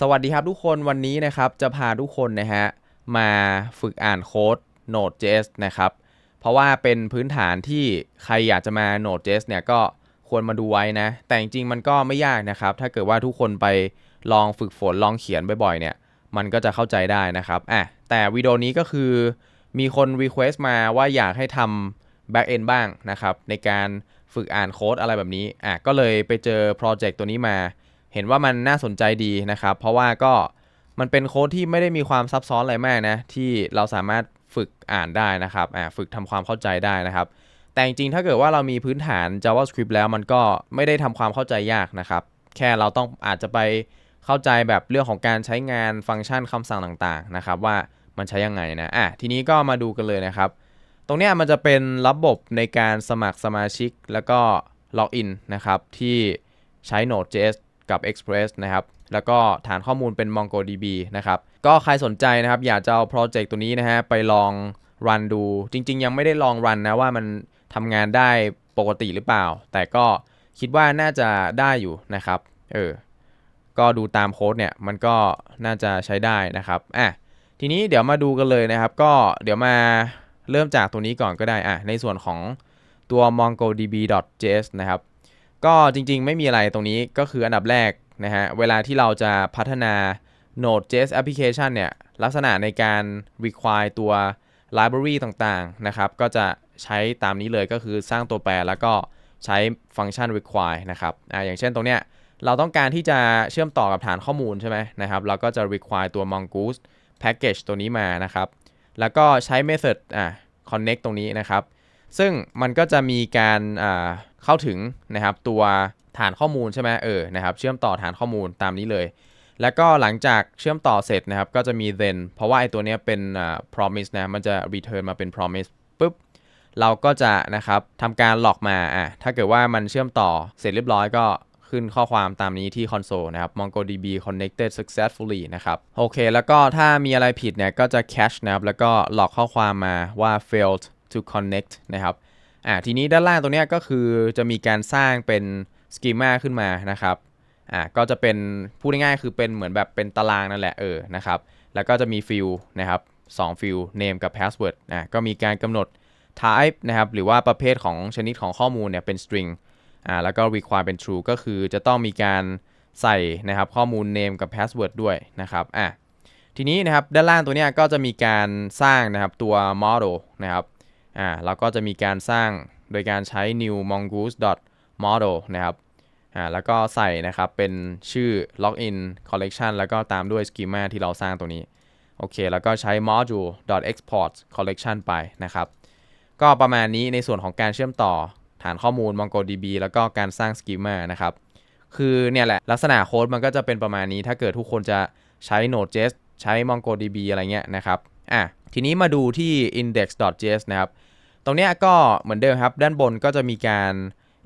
สวัสดีครับทุกคนวันนี้นะครับจะพาทุกคนนะฮะมาฝึกอ่านโค้ด Node.js นะครับ เพราะว่าเป็นพื้นฐานที่ใครอยากจะมา Node.js เนี่ยก็ควรมาดูไว้นะ แต่จริงๆมันก็ไม่ยากนะครับ ถ้าเกิดว่าทุกคนไปลองฝึกฝนลองเขียนบ่อยๆเนี่ย มันก็จะเข้าใจได้นะครับอะแต่วิดีโอนี้ก็คือมีคน Request มาว่าอยากให้ทำ Backend บ้างนะครับ ในการฝึกอ่านโค้ดอะไรแบบนี้อะก็เลยไปเจอโปรเจกต์ตัวนี้มา เห็นว่ามันน่าสนใจดีนะครับ เพราะว่าก็มันเป็นโค้ดที่ไม่ได้มีความซับซ้อนอะไรมากนะ ที่เราสามารถฝึกอ่านได้นะครับอ่าฝึกทำความเข้าใจได้นะครับ แต่จริงๆ ถ้าเกิดว่าเรามีพื้นฐาน JavaScript แล้วมันก็ไม่ได้ทำความเข้าใจยากนะครับ แค่เราต้องอาจจะไปเข้าใจแบบเรื่องของการใช้งานฟังก์ชันคำสั่งต่างๆนะครับว่ามันใช้ยังไงนะอะทีนี้ก็มาดูกันเลยนะครับ ตรงนี้มันจะเป็นระบบในการสมัครสมาชิกแล้วก็ล็อกอินนะครับที่ใช้ Node.js กับ Express นะครับ แล้วก็ฐานข้อมูลเป็น MongoDB นะครับ ก็ใครสนใจนะครับ อยากจะเอาโปรเจกต์ตัวนี้นะฮะ ไปลองรันดู จริง ๆ ยังไม่ได้ลองรันนะว่ามันทำงานได้ปกติหรือเปล่า แต่ก็คิดว่าน่าจะได้อยู่นะครับ เออ ก็ดูตามโค้ดเนี่ย มันก็น่าจะใช้ได้นะครับ อะ ทีนี้เดี๋ยวมาดูกันเลยนะครับ ก็เดี๋ยวมาเริ่มจากตัวนี้ก่อนก็ได้ อะ ในส่วนของตัว mongodb.js นะครับ ก็จริงๆ ไม่มีอะไรตรงนี้ก็คืออันดับแรกนะฮะ เวลาที่เราจะพัฒนา Node.js application เนี่ย ลักษณะในการ require ตัว library ต่างๆ นะครับ ก็จะใช้ตามนี้เลยก็คือสร้างตัวแปรแล้วก็ใช้ฟังก์ชัน require นะครับอ่าอย่างเช่นตรงเนี้ยเราต้องการที่จะเชื่อมต่อกับฐานข้อมูลใช่ไหมนะครับ เราก็จะ require ตัว mongoose package ตัวนี้มานะครับ แล้วก็ใช้ method อ่า connect ตรงนี้นะครับ ซึ่งมันก็จะมีการอ่า เข้าถึงนะครับตัวฐานข้อมูลใช่ไหมเออนะครับเชื่อมต่อฐานข้อมูลตามนี้เลย แล้วก็หลังจากเชื่อมต่อเสร็จนะครับก็จะมี then เพราะว่าไอ้ตัวเนี้ยเป็น promise นะมันจะ return มาเป็น promise ปุ๊บเราก็จะนะครับทำการหลอกมาอะถ้าเกิดว่ามันเชื่อมต่อเสร็จเรียบร้อยก็ขึ้นข้อความตามนี้ที่คอนโซลนะครับ mongodb connected successfully นะครับ โอเค แล้วก็ถ้ามีอะไรผิดเนี่ย ก็จะ cache นะครับ แล้วก็หลอกข้อความมาว่า failed to connect นะครับ อ่าทีนี้ด้านล่างตัวนี้ก็คือจะมีการสร้างเป็น schema ขึ้นมานะครับอ่าก็จะเป็นพูดง่ายๆคือเป็นเหมือนแบบเป็นตารางนั่นแหละเออนะครับแล้วก็จะมีฟิลนะครับ2ฟิล name กับ password อ่าก็มีการกำหนด type นะครับหรือว่าประเภทของชนิดของข้อมูลเนี่ยเป็น string อ่าแล้วก็ require เป็น true ก็คือจะต้องมีการใส่นะครับข้อมูล name กับ password ด้วยนะครับอะทีนี้นะครับด้านล่างตัวเนี้ยก็จะมีการสร้างนะครับตัว model นะครับ อ่าแล้วก็จะมีการสร้างโดยการใช้ new mongoose model นะครับอ่าแล้วก็ใส่นะครับเป็นชื่อ login collection แล้วก็ตามด้วย schema ที่เราสร้างตัวนี้ โอเค แล้วก็ใช้ module export collection ไปนะครับ ก็ประมาณนี้ในส่วนของการเชื่อมต่อฐานข้อมูล MongoDB แล้วก็การสร้าง schema นะครับ คือเนี่ยแหละลักษณะโค้ดมันก็จะเป็นประมาณนี้ ถ้าเกิดทุกคนจะใช้ Node.js ใช้ MongoDB อะไรเงี้ยนะครับอะทีนี้มาดูที่ index.js นะครับ ตรงเนี้ยก็เหมือนเดิมครับ ด้านบนก็จะมีการ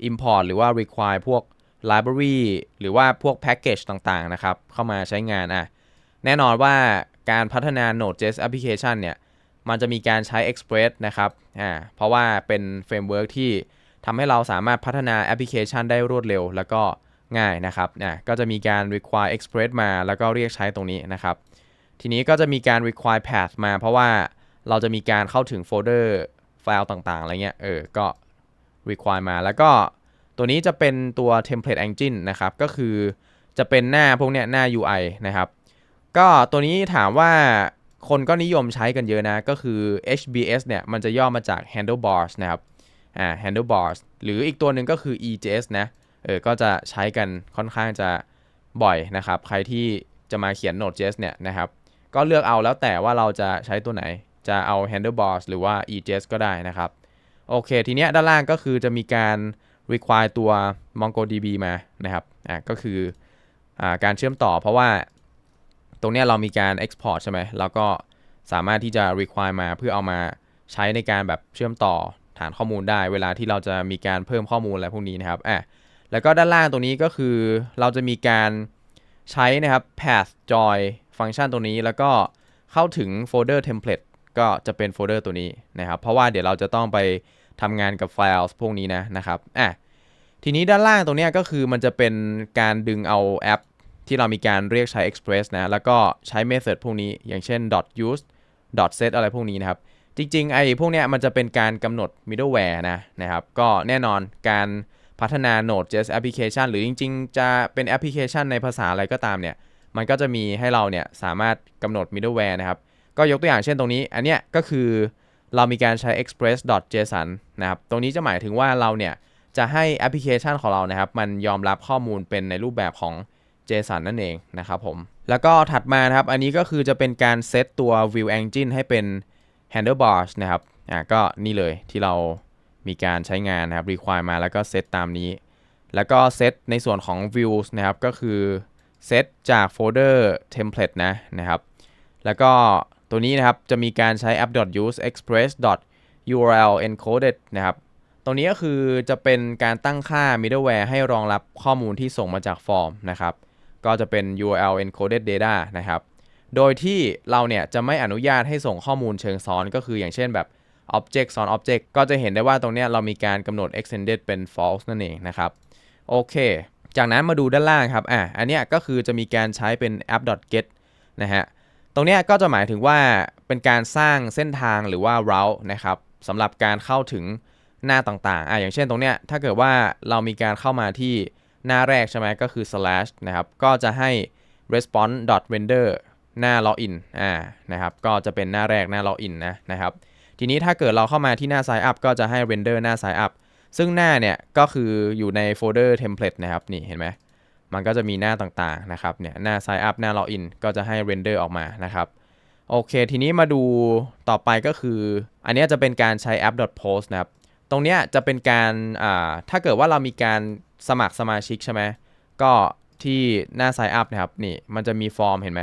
import หรือว่า require พวก library หรือว่าพวก package ต่างๆ นะครับ เข้ามาใช้งานอะแน่นอนว่าการพัฒนา Node.js application เนี่ย มันจะมีการใช้ Express นะครับอ่าเพราะว่าเป็นเฟรมเวิร์กที่ทำให้เราสามารถพัฒนาแอปพลิเคชันได้รวดเร็ว แล้วก็ง่ายนะครับอ่าก็จะมีการ require Express มาแล้วก็เรียกใช้ตรงนี้นะครับ ทีนี้ก็จะมีการ require path มาเพราะว่าเราจะมีการเข้าถึงโฟลเดอร์ ไฟล์ต่างๆ อะไรเงี้ย เออ ก็ require มา แล้วก็ตัวนี้จะเป็นตัว template engine นะครับ ก็คือจะเป็นหน้าพวกเนี้ยหน้า UI นะครับ ก็ตัวนี้ถามว่าคนก็นิยมใช้กันเยอะนะ ก็คือ HBS เนี่ย มันจะย่อมาจาก handlebars นะครับ อ่า handlebars หรืออีกตัวหนึ่งก็คือ EJS นะ เออ ก็จะใช้กันค่อนข้างจะบ่อยนะครับ ใครที่จะมาเขียน Node.js เนี่ยนะครับ ก็เลือกเอาแล้วแต่ว่าเราจะใช้ตัวไหน จะเอา handlebars หรือว่า EJS ก็ได้นะครับ โอเค ทีเนี้ยด้านล่างก็คือจะมีการ require ตัว MongoDB มานะครับอ่าก็คืออ่าการเชื่อมต่อเพราะว่าตรงเนี้ยเรามีการ export ใช่ไหมเราก็สามารถที่จะ require มาเพื่อเอามาใช้ในการแบบเชื่อมต่อฐานข้อมูลได้ เวลาที่เราจะมีการเพิ่มข้อมูลอะไรพวกนี้นะครับอะแล้วก็ด้านล่างตรงนี้ก็คือเราจะมีการใช้นะครับ path join ฟังก์ชันตัวนี้แล้วก็เข้าถึงโฟลเดอร์ template ก็จะเป็นโฟลเดอร์ตัวนี้นะครับ เพราะว่าเดี๋ยวเราจะต้องไปทำงานกับไฟล์พวกนี้นะนะครับอะทีนี้ด้านล่างตรงนี้ก็คือมันจะเป็นการดึงเอาแอป ที่เรามีการเรียกใช้ express นะ แล้วก็ใช้ method พวกนี้ อย่างเช่น use set อะไรพวกนี้นะครับ จริงๆ ไอ้พวกเนี้ยมันจะเป็นการกำหนด middleware นะนะครับ ก็แน่นอนการพัฒนา Node.js application หรือจริง ๆ จะเป็นแอปพลิเคชันในภาษาอะไรก็ตามเนี่ย มันก็จะมีให้เราเนี่ยสามารถกำหนด middleware นะครับ ก็ยกตัวอย่างเช่นตรงนี้ อันเนี้ยก็คือเรามีการใช้ express.json นะครับ ตรงนี้จะหมายถึงว่าเราเนี่ย จะให้แอปพลิเคชันของเรานะครับ มันยอมรับข้อมูลเป็นในรูปแบบของ JSON นั่นเองนะครับผม แล้วก็ถัดมานะครับ อันนี้ก็คือจะเป็นการเซตตัว View Engine ให้เป็น handlebars นะครับ อ่าก็นี่เลยที่เรามีการใช้งานนะครับ require มาแล้วก็เซตตามนี้ แล้วก็เซตในส่วนของ views นะครับ ก็คือเซตจากโฟลเดอร์ template นะนะครับ แล้วก็ ตัวนี้นะครับจะมีการใช้ app.use express url encoded นะครับตรงนี้ก็คือจะเป็นการตั้งค่า middleware ให้รองรับข้อมูลที่ส่งมาจากฟอร์มนะครับก็จะเป็น URL encoded data นะครับโดยที่เราเนี่ยจะไม่อนุญาตให้ส่งข้อมูลเชิงซ้อนก็คืออย่างเช่นแบบ object ซ้อน object ก็จะเห็นได้ว่าตรงนี้เรามีการกำหนด extended เป็น false นั่นเองนะครับโอเค จากนั้นมาดูด้านล่างครับอะอันนี้ก็คือจะมีการใช้เป็น app.get นะฮะ ตรงนี้ก็จะหมายถึงว่าเป็นการสร้างเส้นทางหรือว่า route นะครับสำหรับการเข้าถึงหน้าต่างๆอะอย่างเช่นตรงเนี้ยถ้าเกิดว่าเรามีการเข้ามาที่หน้าแรกใช่ไหมก็คือ slash นะครับก็จะให้ response render หน้า login อ่านะครับก็จะเป็นหน้าแรกหน้า login นะนะครับทีนี้ถ้าเกิดเราเข้ามาที่หน้า sign up ก็จะให้ render หน้า sign up ซึ่งหน้าเนี่ยก็คืออยู่ในโฟลเดอร์ template นะครับนี่เห็นไหม มันก็จะมีหน้าต่างๆนะครับเนี่ยหน้า sign up หน้า login ก็จะให้ render ออกมานะครับโอเค ทีนี้มาดูต่อไปก็คือ อันนี้จะเป็นการใช้ app.post นะครับ ตรงเนี้ยจะเป็นการอ่าถ้าเกิดว่าเรามีการสมัครสมาชิกใช่ไหมก็ที่หน้า sign up นะครับนี่มันจะมีฟอร์มเห็นไหม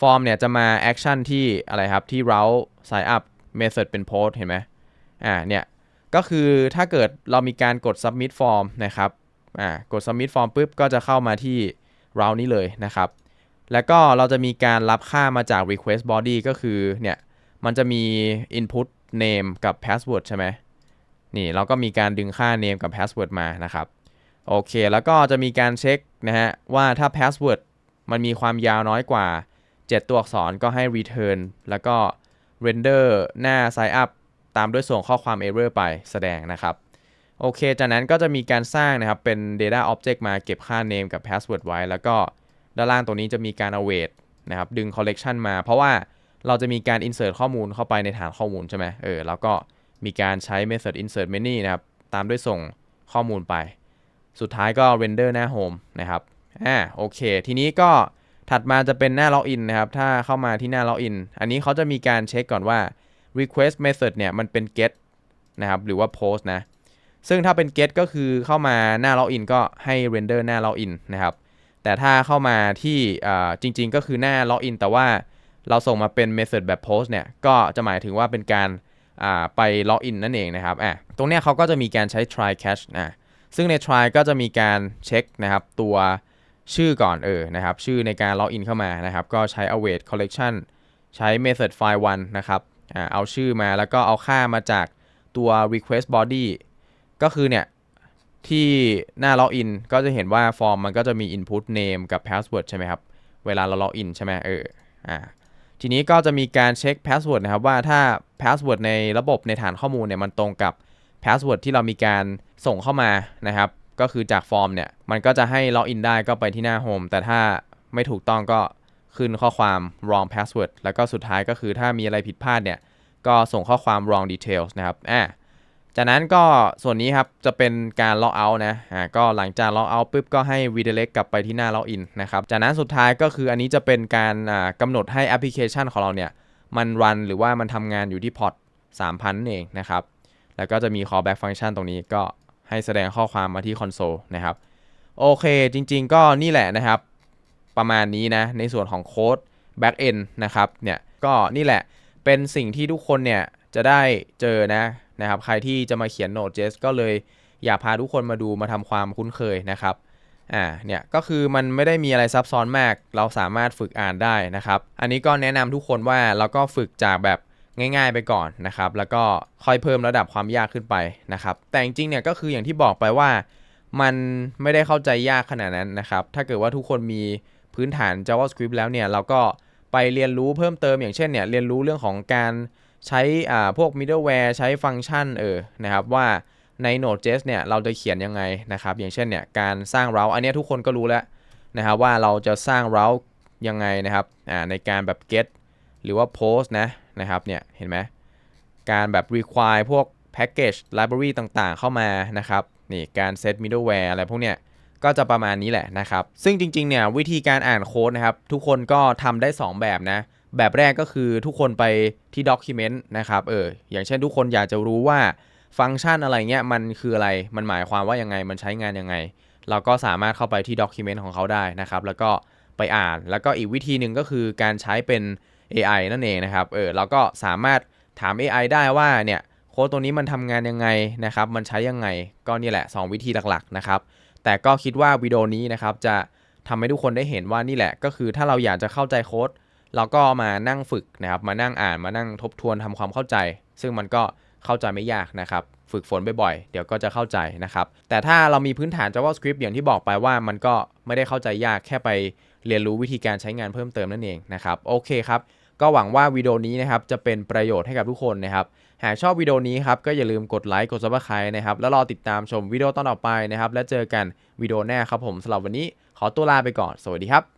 ฟอร์มเนี่ยจะมาแอคชั่นที่อะไรครับ ที่ route sign up method เป็น post เห็นไหมอ่าเนี่ยก็คือถ้าเกิดเรามีการกด submit form นะครับ อ่ากด submit form ปุ๊บก็จะเข้ามาที่ route นี้เลยนะครับ แล้วก็เราจะมีการรับค่ามาจาก request body ก็คือเนี่ยมันจะมี input name กับ password ใช่ไหมนี่เราก็มีการดึงค่า name กับ password มานะครับโอเค แล้วก็จะมีการเช็คนะฮะว่าถ้า password มันมีความยาวน้อยกว่า 7 ตัวอักษรก็ให้ return แล้วก็ render หน้า sign up ตามด้วยส่งข้อความ error ไปแสดงนะครับ โอเค จากนั้นก็จะมีการสร้างนะครับเป็น data object มาเก็บค่า name กับ password ไว้ แล้วก็ด้านล่างตรงนี้จะมีการ await นะครับดึง collection มา เพราะว่าเราจะมีการ insert ข้อมูลเข้าไปในฐานข้อมูลใช่ไหมเออแล้วก็มีการใช้ method insert many นะครับ ตามด้วยส่งข้อมูลไป สุดท้ายก็ render หน้า home นะครับอ่าโอเค ทีนี้ก็ถัดมาจะเป็นหน้า login นะครับ ถ้าเข้ามาที่หน้า login อันนี้เขาจะมีการเช็คก่อนว่า request method เนี่ยมันเป็น get นะครับหรือว่า post นะ ซึ่งถ้าเป็น get ก็คือเข้ามาหน้า login ก็ให้ render หน้า login นะครับ แต่ถ้าเข้ามาที่จริง ๆ ก็คือหน้า login แต่ว่าเราส่งมาเป็น method แบบ post เนี่ย ก็จะหมายถึงว่าเป็นการไป login นั่นเองนะครับอะตรงเนี้ยเขาก็จะมีการใช้ try catch นะซึ่งใน try ก็จะมีการเช็คนะครับตัวชื่อก่อนเออนะครับ ชื่อในการ login เข้ามานะครับ ก็ใช้ await collection ใช้ method file 1 นะครับอ่าเอาชื่อมาแล้วก็เอาค่ามาจากตัว request body ก็คือเนี่ย ที่หน้า login ก็จะเห็นว่าฟอร์มมันก็จะมี input name กับ password ใช่ไหมครับ เวลาเรา login ใช่ไหมเอออ่าทีนี้ก็จะมีการเช็ค password นะครับว่าถ้า password ในระบบในฐานข้อมูลเนี่ยมันตรงกับ password ที่เรามีการส่งเข้ามานะครับก็คือจากฟอร์มเนี่ยมันก็จะให้ login ได้ก็ไปที่หน้า home แต่ถ้าไม่ถูกต้องก็ขึ้นข้อความ wrong password แล้วก็สุดท้ายก็คือถ้ามีอะไรผิดพลาดเนี่ย ก็ส่งข้อความ wrong details นะครับอ่า จากนั้นก็ส่วนนี้ครับจะเป็นการ log out นะอ่าก็หลังจาก log out ปุ๊บก็ให้ redirect กลับไปที่หน้า login นะครับจากนั้นสุดท้ายก็คืออันนี้จะเป็นการอ่ากำหนดให้แอปพลิเคชันของเราเนี่ยมันรันหรือว่ามันทำงานอยู่ที่พอร์ต3,000นั่นเองนะครับแล้วก็จะมี callback function ตรงนี้ก็ให้แสดงข้อความมาที่คอนโซลนะครับโอเคจริงๆก็นี่แหละนะครับ ประมาณนี้นะ ในส่วนของโค้ด back end นะครับเนี่ยก็นี่แหละเป็นสิ่งที่ทุกคนเนี่ยจะได้เจอนะ นะครับใครที่จะมาเขียน Node.js ก็เลยอยากพาทุกคนมาดูมาทำความคุ้นเคยนะครับอ่าเนี่ยก็คือมันไม่ได้มีอะไรซับซ้อนมาก เราสามารถฝึกอ่านได้นะครับ อันนี้ก็แนะนำทุกคนว่าเราก็ฝึกจากแบบง่ายๆไปก่อนนะครับ แล้วก็ค่อยเพิ่มระดับความยากขึ้นไปนะครับ แต่จริงๆเนี่ยก็คืออย่างที่บอกไปว่ามันไม่ได้เข้าใจยากขนาดนั้นนะครับ ถ้าเกิดว่าทุกคนมีพื้นฐาน JavaScript แล้วเนี่ยเราก็ ไปเรียนรู้เพิ่มเติมอย่างเช่นเนี่ยเรียนรู้เรื่องของการใช้อ่าพวก middleware ใช้ฟังก์ชันเออนะครับว่าใน Node.js เนี่ยเราจะเขียนยังไงนะครับ อย่างเช่นเนี่ยการสร้าง route อันนี้ทุกคนก็รู้แล้วนะครับว่าเราจะสร้าง route ยังไงนะครับอ่าในการแบบ get หรือว่า post นะนะครับเนี่ยเห็นไหมการแบบ require พวก package library ต่างๆ เข้ามานะครับนี่การ set middleware อะไรพวกเนี้ย ก็จะประมาณนี้แหละนะครับ ซึ่งจริงๆเนี่ยวิธีการอ่านโค้ดนะครับ ทุกคนก็ทำได้ 2 แบบนะ แบบแรกก็คือทุกคนไปที่ Document นะครับเอออย่างเช่นทุกคนอยากจะรู้ว่าฟังก์ชันอะไรเงี้ยมันคืออะไรมันหมายความว่ายังไงมันใช้งานยังไง เราก็สามารถเข้าไปที่ Document ของเขาได้นะครับ แล้วก็ไปอ่าน แล้วก็อีกวิธีหนึ่งก็คือการใช้เป็น AI นั่นเองนะครับเออเราก็สามารถถาม AI ได้ว่าเนี่ยโค้ดตัวนี้มันทำงานยังไงนะครับ มันใช้ยังไง ก็นี่แหละ 2 วิธีหลักๆนะครับ แต่ก็คิดว่าวิดีโอนี้นะครับจะทำให้ทุกคนได้เห็นว่านี่แหละ ก็คือถ้าเราอยากจะเข้าใจโค้ดเราก็มานั่งฝึกนะครับ มานั่งอ่านมานั่งทบทวนทำความเข้าใจ ซึ่งมันก็เข้าใจไม่ยากนะครับ ฝึกฝนบ่อยๆ เดี๋ยวก็จะเข้าใจนะครับ แต่ถ้าเรามีพื้นฐาน JavaScript อย่างที่บอกไปว่ามันก็ไม่ได้เข้าใจยากแค่ไปเรียนรู้วิธีการใช้งานเพิ่มเติมนั่นเองนะครับ โอเคครับ ก็หวังว่าวิดีโอนี้นะครับจะเป็นประโยชน์ให้กับทุกคนนะครับ หากชอบวิดีโอนี้ครับก็อย่าลืมกดไลค์กดซับสไครต์นะครับแล้วรอติดตามชมวิดีโอตอนต่อไปนะครับและเจอกันวิดีโอหน้าครับผมสำหรับวันนี้ขอตัวลาไปก่อน สวัสดีครับ